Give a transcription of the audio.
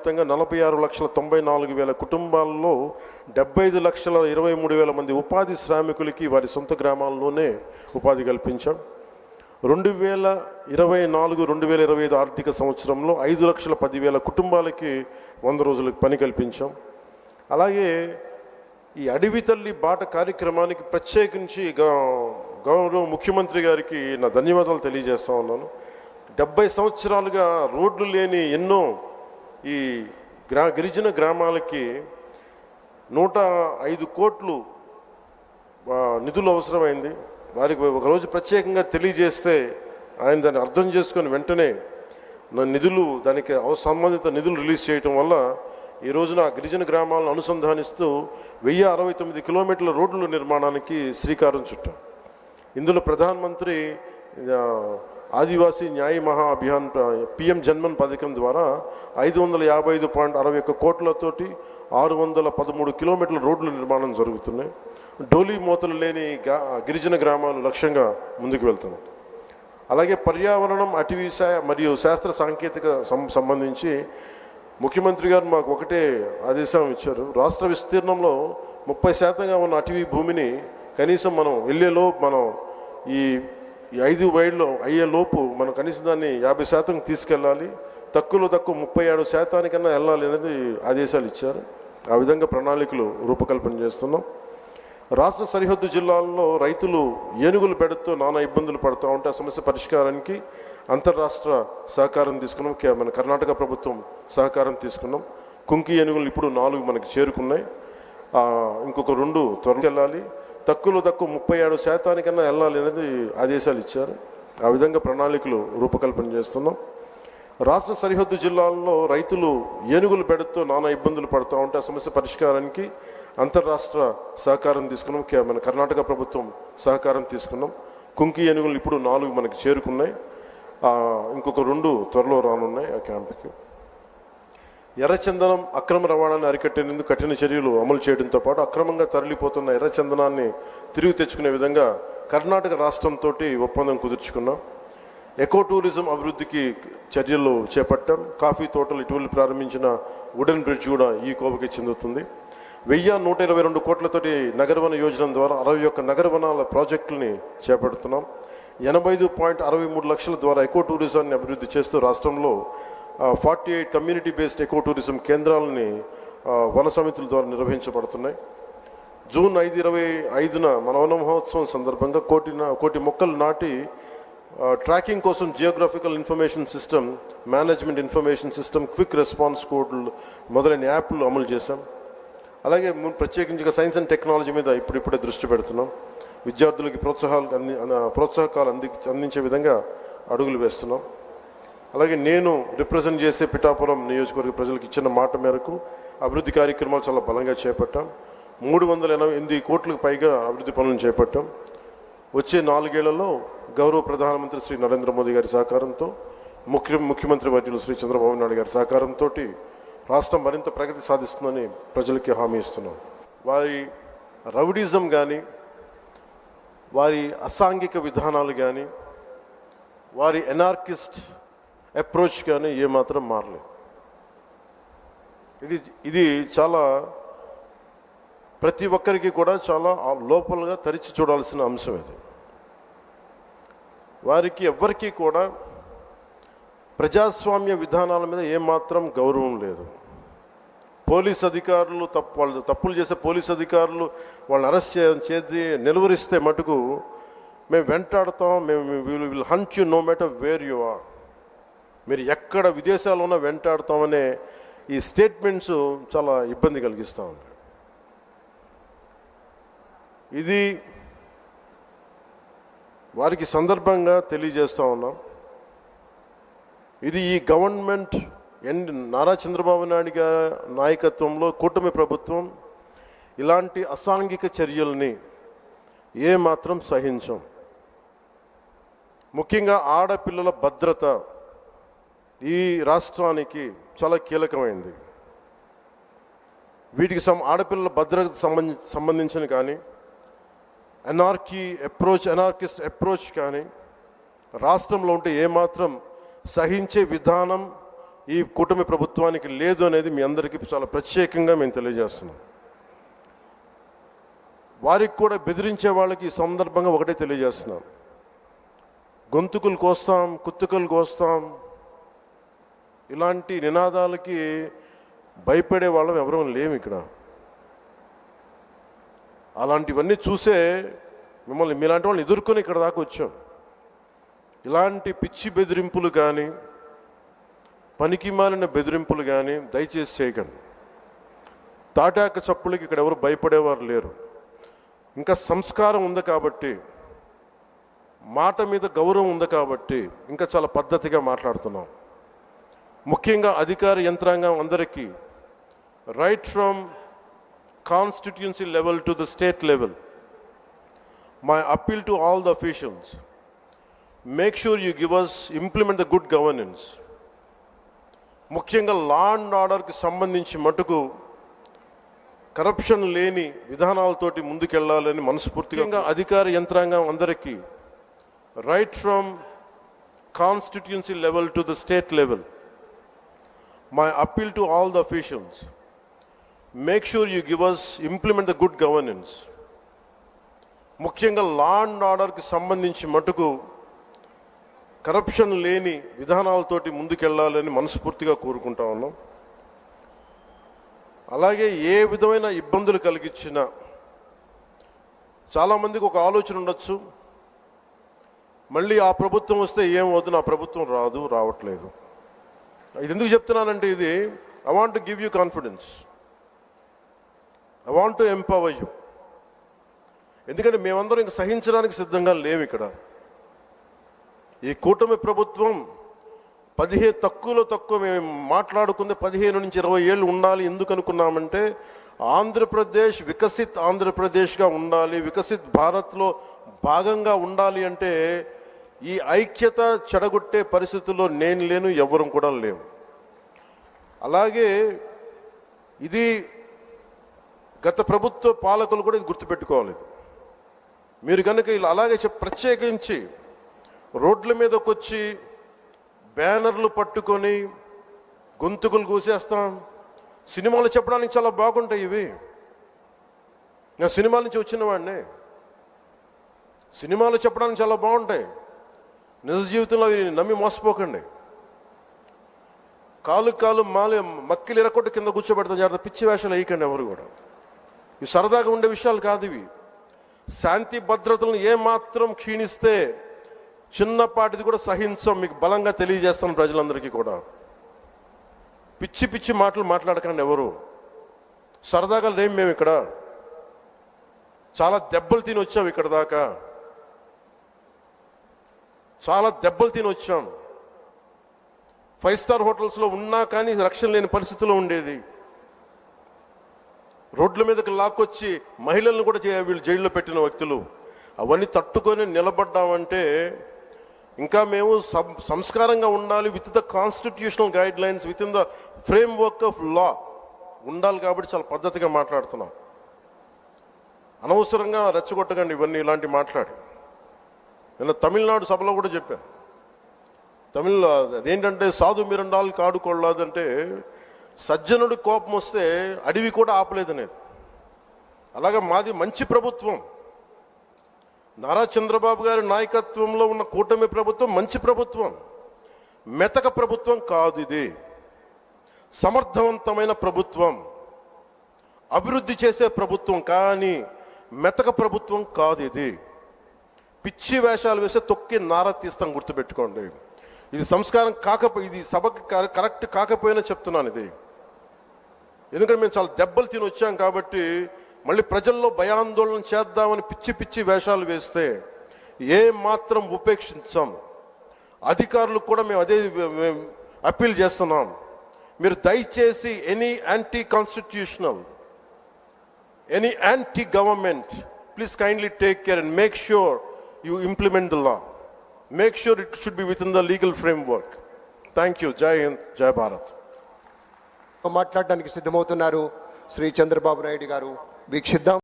వ్యాప్తంగా నలభై ఆరు లక్షల తొంభై నాలుగు వేల కుటుంబాల్లో డెబ్బై ఐదు లక్షల ఇరవై మూడు వేల మంది ఉపాధి శ్రామికులకి వారి సొంత గ్రామాల్లోనే ఉపాధి కల్పించాం. రెండు వేల ఇరవై నాలుగు రెండు వేల ఇరవై ఐదు ఆర్థిక సంవత్సరంలో ఐదు లక్షల పదివేల కుటుంబాలకి వంద రోజులకు పని కల్పించాం. అలాగే ఈ అడవి తల్లి బాట కార్యక్రమానికి ప్రత్యేకించి గౌరవ ముఖ్యమంత్రి గారికి నా ధన్యవాదాలు తెలియజేస్తా ఉన్నాను. డెబ్బై సంవత్సరాలుగా రోడ్లు లేని ఎన్నో ఈ గ్రా గిరిజన గ్రామాలకి నూట ఐదు కోట్లు నిధులు అవసరమైంది. వారికి ఒకరోజు ప్రత్యేకంగా తెలియజేస్తే ఆయన దాన్ని అర్థం చేసుకొని వెంటనే నా నిధులు దానికి సంబంధిత నిధులు రిలీజ్ చేయటం వల్ల ఈ రోజున ఆ గిరిజన గ్రామాలను అనుసంధానిస్తూ వెయ్యి అరవై తొమ్మిది కిలోమీటర్ల రోడ్ల నిర్మాణానికి శ్రీకారం చుట్టాం. ఇందులో ప్రధానమంత్రి ఆదివాసీ న్యాయ మహా అభియాన్ పిఎం జన్మన్ పథకం ద్వారా ఐదు వందల యాభై ఐదు పాయింట్ అరవై ఒక్క కోట్లతోటి ఆరు వందల పదమూడు కిలోమీటర్ల రోడ్ల నిర్మాణం జరుగుతున్నాయి. డోలీ మూతలు లేని గిరిజన గ్రామాలు లక్ష్యంగా ముందుకు వెళ్తున్నాం అలాగే పర్యావరణం అటవీ శా- మరియు శాస్త్ర సాంకేతిక సం- సంబంధించి ముఖ్యమంత్రి గారు మాకు ఒకటే ఆదేశం ఇచ్చారు. రాష్ట్ర విస్తీర్ణంలో ముప్పై శాతంగా ఉన్న అటవీ భూమిని కనీసం మనం వెళ్ళేలో మనం ఈ ఈ ఐదు వైడ్లో అయ్యే లోపు మనం కనీసం దాన్ని యాభై శాతం తీసుకెళ్ళాలి. తక్కువలో తక్కువ ముప్పై ఏడు శాతానికన్నా వెళ్ళాలి అనేది ఆదేశాలు ఇచ్చారు. ఆ విధంగా ప్రణాళికలు రూపకల్పన చేస్తున్నాం. రాష్ట్ర సరిహద్దు జిల్లాల్లో రైతులు ఏనుగులు పెడుతూ నానా ఇబ్బందులు పడుతూ ఉంటే ఆ సమస్య పరిష్కారానికి అంతర్రాష్ట్ర సహకారం తీసుకున్నాం. కే- మన కర్ణాటక ప్రభుత్వం సహకారం తీసుకున్నాం. కుంకి ఏనుగులు ఇప్పుడు నాలుగు మనకి చేరుకున్నాయి. ఇంకొక రెండు త్వరకెళ్ళాలి. తక్కువలో తక్కువ ముప్పై ఏడు శాతానికన్నా వెళ్ళాలి అనేది ఆదేశాలు ఇచ్చారు. ఆ విధంగా ప్రణాళికలు రూపకల్పన చేస్తున్నాం. రాష్ట్ర సరిహద్దు జిల్లాల్లో రైతులు ఏనుగులు పెడుతూ నానా ఇబ్బందులు పడుతూ ఉంటే ఆ సమస్య పరిష్కారానికి అంతర్రాష్ట్ర సహకారం తీసుకున్నాం. మన కర్ణాటక ప్రభుత్వం సహకారం తీసుకున్నాం. కుంకి ఏనుగులు ఇప్పుడు నాలుగు మనకి చేరుకున్నాయి. ఇంకొక రెండు త్వరలో రానున్నాయి ఆ క్యాంప్కి. ఎర్రచందనం అక్రమ రవాణాన్ని అరికట్టేందుకు కఠిన చర్యలు అమలు చేయడంతో పాటు అక్రమంగా తరలిపోతున్న ఎర్రచందనాన్ని తిరిగి తెచ్చుకునే విధంగా కర్ణాటక రాష్ట్రంతో ఒప్పందం కుదుర్చుకున్నాం. ఎకో టూరిజం అభివృద్ధికి చర్యలు చేపట్టాం. కాఫీ తోటలు ఇటీవల ప్రారంభించిన వుడెన్ బ్రిడ్జ్ కూడా ఈ కోవకి చెందుతుంది. వెయ్యి నూట ఇరవై రెండు కోట్లతోటి నగరవన యోజన ద్వారా అరవై ఒక్క నగరవనాల ప్రాజెక్టులని చేపడుతున్నాం. ఎనభై ఐదు పాయింట్ అరవై మూడు లక్షల ద్వారా ఎకో టూరిజాన్ని అభివృద్ధి చేస్తూ రాష్ట్రంలో forty eight community based eco tourism కేంద్రాలని వన సమితుల ద్వారా నిర్వహించబడుతున్నాయి. జూన్ ఐదు ఇరవై ఐదున మన వన మహోత్సవం సందర్భంగా కోటి కోటి మొక్కలు నాటి ట్రాకింగ్ కోసం geographical information system management information system quick response కోడ్లు మొదలైన యాప్లు అమలు చేశాం. అలాగే ప్రత్యేకించి సైన్స్ అండ్ టెక్నాలజీ మీద ఇప్పుడిప్పుడే దృష్టి పెడుతున్నాం. విద్యార్థులకి ప్రోత్సాహాలు అంది ప్రోత్సాహకాలు అంది అందించే విధంగా అడుగులు వేస్తున్నాం. అలాగే నేను రిప్రజెంట్ చేసే పిఠాపురం నియోజకవర్గ ప్రజలకు ఇచ్చిన మాట మేరకు అభివృద్ధి కార్యక్రమాలు చాలా బలంగా చేపట్టాం. మూడు వందల ఎనభై ఎనిమిది కోట్లకు పైగా అభివృద్ధి పనులను చేపట్టాం. వచ్చే నాలుగేళ్ళలో గౌరవ ప్రధానమంత్రి శ్రీ నరేంద్ర మోదీ గారి సహకారంతో ముఖ్య ముఖ్యమంత్రి వర్యులు శ్రీ చంద్రబాబు నాయుడు గారి సహకారంతో రాష్ట్రం మరింత ప్రగతి సాధిస్తుందని ప్రజలకి హామీ ఇస్తున్నాం. వారి రౌడిజం కానీ వారి అసాంఘిక విధానాలు కానీ వారి ఎనార్కిస్ట్ అప్రోచ్ కానీ ఏమాత్రం మారలేదు. ఇది ఇది చాలా ప్రతి ఒక్కరికి కూడా చాలా లోపలగా తరిచి చూడాల్సిన అంశం ఇది. వారికి ఎవ్వరికీ కూడా ప్రజాస్వామ్య విధానాల మీద ఏమాత్రం గౌరవం లేదు. పోలీస్ అధికారులు తప్పు వాళ్ళు తప్పులు చేసే పోలీస్ అధికారులు వాళ్ళని అరెస్ట్ చేసి నిలువరిస్తే మటుకు మేము వెంటాడుతాం మేము will will hunt you no matter where you are మీరు ఎక్కడ విదేశాల్లో ఉన్నా వెంటాడుతామనే ఈ స్టేట్మెంట్స్ చాలా ఇబ్బంది కలిగిస్తూ ఉంది. ఇది వారికి సందర్భంగా తెలియజేస్తూ ఉన్నాం. ఇది ఈ గవర్నమెంట్ ఎన్ నారా చంద్రబాబు నాయుడు గారి నాయకత్వంలో కూటమి ప్రభుత్వం ఇలాంటి అసాంఘిక చర్యల్ని ఏమాత్రం సహించం. ముఖ్యంగా ఆడపిల్లల భద్రత ఈ రాష్ట్రానికి చాలా కీలకమైంది. వీటికి సం ఆడపిల్లల భద్రతకు సంబంధి సంబంధించిన కానీ ఎనార్కీ అప్రోచ్ ఎనార్కిస్ట్ అప్రోచ్ కానీ రాష్ట్రంలో ఉంటే ఏమాత్రం సహించే విధానం ఈ కూటమి ప్రభుత్వానికి లేదు అనేది మీ అందరికీ చాలా ప్రత్యేకంగా మేము తెలియజేస్తున్నాం. వారికి కూడా బెదిరించే వాళ్ళకి ఈ సందర్భంగా ఒకటే తెలియజేస్తున్నాం. గొంతుకులు కోస్తాం కుత్తుకలు కోస్తాం ఇలాంటి నినాదాలకి భయపడే వాళ్ళం ఎవరూ లేము ఇక్కడ. అలాంటివన్నీ చూసే మిమ్మల్ని మీలాంటి వాళ్ళని ఎదుర్కొని ఇక్కడ దాకా వచ్చాం. ఇలాంటి పిచ్చి బెదిరింపులు కానీ పనికి మాలిన బెదిరింపులు కానీ దయచేసి చేయకండి. తాటాక చప్పులకి ఇక్కడ ఎవరు భయపడేవారు లేరు. ఇంకా సంస్కారం ఉంది కాబట్టి మాట మీద గౌరవం ఉంది కాబట్టి ఇంకా చాలా పద్ధతిగా మాట్లాడుతున్నాం. ముఖ్యంగా అధికార యంత్రాంగం అందరికీ right from constituency level to the state level my appeal to all the officials make sure you give us implement the good governance ముఖ్యంగా లా అండ్ ఆర్డర్కి సంబంధించి మటుకు కరప్షన్ లేని విధానాలతోటి ముందుకెళ్ళాలని మనస్ఫూర్తిగా అధికార యంత్రాంగం అందరికీ right from constituency level to the state level my appeal to all the officials make sure you give us implement the good governance ముఖ్యంగా లా అండ్ ఆర్డర్కి సంబంధించి మటుకు కరప్షన్ లేని విధానాలతోటి ముందుకెళ్ళాలని మనస్ఫూర్తిగా కోరుకుంటా ఉన్నాం. అలాగే ఏ విధమైన ఇబ్బందులు కలిగించినా చాలామందికి ఒక ఆలోచన ఉండొచ్చు. మళ్ళీ ఆ ప్రభుత్వం వస్తే ఏం వద్దు నా ప్రభుత్వం రాదు రావట్లేదు. ఇది ఎందుకు చెప్తున్నానంటే ఇది I want to give you confidence I want to empower you ఎందుకంటే మేమందరం ఇంక సహించడానికి సిద్ధంగా లేవు ఇక్కడ. ఈ కూటమి ప్రభుత్వం పదిహేను తక్కువలో తక్కువ మేము మాట్లాడుకుంది పదిహేను నుంచి ఇరవై ఏళ్ళు ఉండాలి ఎందుకు అనుకున్నామంటే ఆంధ్రప్రదేశ్ వికసిత్ ఆంధ్రప్రదేశ్గా ఉండాలి వికసిత్ భారత్లో భాగంగా ఉండాలి అంటే ఈ ఐక్యత చెడగొట్టే పరిస్థితుల్లో నేను లేను ఎవ్వరం కూడా లేము అలాగే ఇది గత ప్రభుత్వ పాలకులు కూడా ఇది గుర్తుపెట్టుకోవాలి. మీరు కనుక ఇలా అలాగే చెప్ ప్రత్యేకించి రోడ్ల మీదకి వచ్చి బ్యానర్లు పట్టుకొని గొంతుకులు కూసేస్తాం సినిమాలు చెప్పడానికి చాలా బాగుంటాయి ఇవి. నేను సినిమాల నుంచి వచ్చిన వాడిని. సినిమాలు చెప్పడానికి చాలా బాగుంటాయి. నిజ జీవితంలో అవి నమ్మి మోసపోకండి. కాలు కాలు మాలి మక్కిలు ఇరకొట్టు కింద కూర్చోబెడతాం జాగ్రత్త పిచ్చి వేషాలు వేయకండి ఎవరు కూడా. ఇవి సరదాగా ఉండే విషయాలు కాదు ఇవి. శాంతి భద్రతలను ఏమాత్రం క్షీణిస్తే చిన్నపాటిది కూడా సహించం మీకు బలంగా తెలియజేస్తాను ప్రజలందరికీ కూడా. పిచ్చి పిచ్చి మాటలు మాట్లాడకండి ఎవరు. సరదాగా లేం మేము ఇక్కడ. చాలా దెబ్బలు తిని వచ్చాం ఇక్కడ దాకా. చాలా దెబ్బలు తిని వచ్చాం. ఫైవ్ స్టార్ హోటల్స్లో ఉన్నా కానీ రక్షణ లేని పరిస్థితిలో ఉండేది. రోడ్ల మీదకి లాక్కొచ్చి మహిళలను కూడా వీళ్ళు జైల్లో పెట్టిన వ్యక్తులు. అవన్నీ తట్టుకొని నిలబడ్డామంటే ఇంకా మేము సం- సంస్కారంగా ఉండాలి with the constitutional guidelines within the framework of law ఉండాలి కాబట్టి చాలా పద్ధతిగా మాట్లాడుతున్నాం. అనవసరంగా రెచ్చగొట్టకండి ఇవన్నీ ఇలాంటి మాట్లాడి. నిన్న తమిళనాడు సభలో కూడా చెప్పాను తమిళ అదేంటంటే సాధు మిరండాలు కాడు సజ్జనుడు కోపం వస్తే అడవి కూడా ఆపలేదనేది అలాగే మాది మంచి ప్రభుత్వం. నారా చంద్రబాబు గారి నాయకత్వంలో ఉన్న కూటమి ప్రభుత్వం మంచి ప్రభుత్వం. మెతక ప్రభుత్వం కాదు ఇది. సమర్థవంతమైన ప్రభుత్వం. అభివృద్ధి చేసే ప్రభుత్వం కానీ మెతక ప్రభుత్వం కాదు ఇది. పిచ్చి వేషాలు వేస్తే తొక్కి నార తీస్తాం గుర్తుపెట్టుకోండి. ఇది సంస్కారం కాకపో ఇది సభకి కరెక్ట్ కాకపోయినా చెప్తున్నాను ఇది. ఎందుకంటే మేము చాలా దెబ్బలు తిని వచ్చాం కాబట్టి మళ్ళీ ప్రజల్లో భయాందోళన చేద్దామని పిచ్చి పిచ్చి వేషాలు వేస్తే ఏ మాత్రం ఉపేక్షించాం. అధికారులకు కూడా మేము అదే అప్పీల్ చేస్తున్నాం. మీరు దయచేసి any anti constitutional any anti government please kindly take care and make sure you implement the law make sure it should be within the legal framework thank you Jai Hind జై భారత్ మాట్లాడడానికి సిద్ధమవుతున్నారు శ్రీ చంద్రబాబు నాయుడు గారు. వీక్షిద్దాం.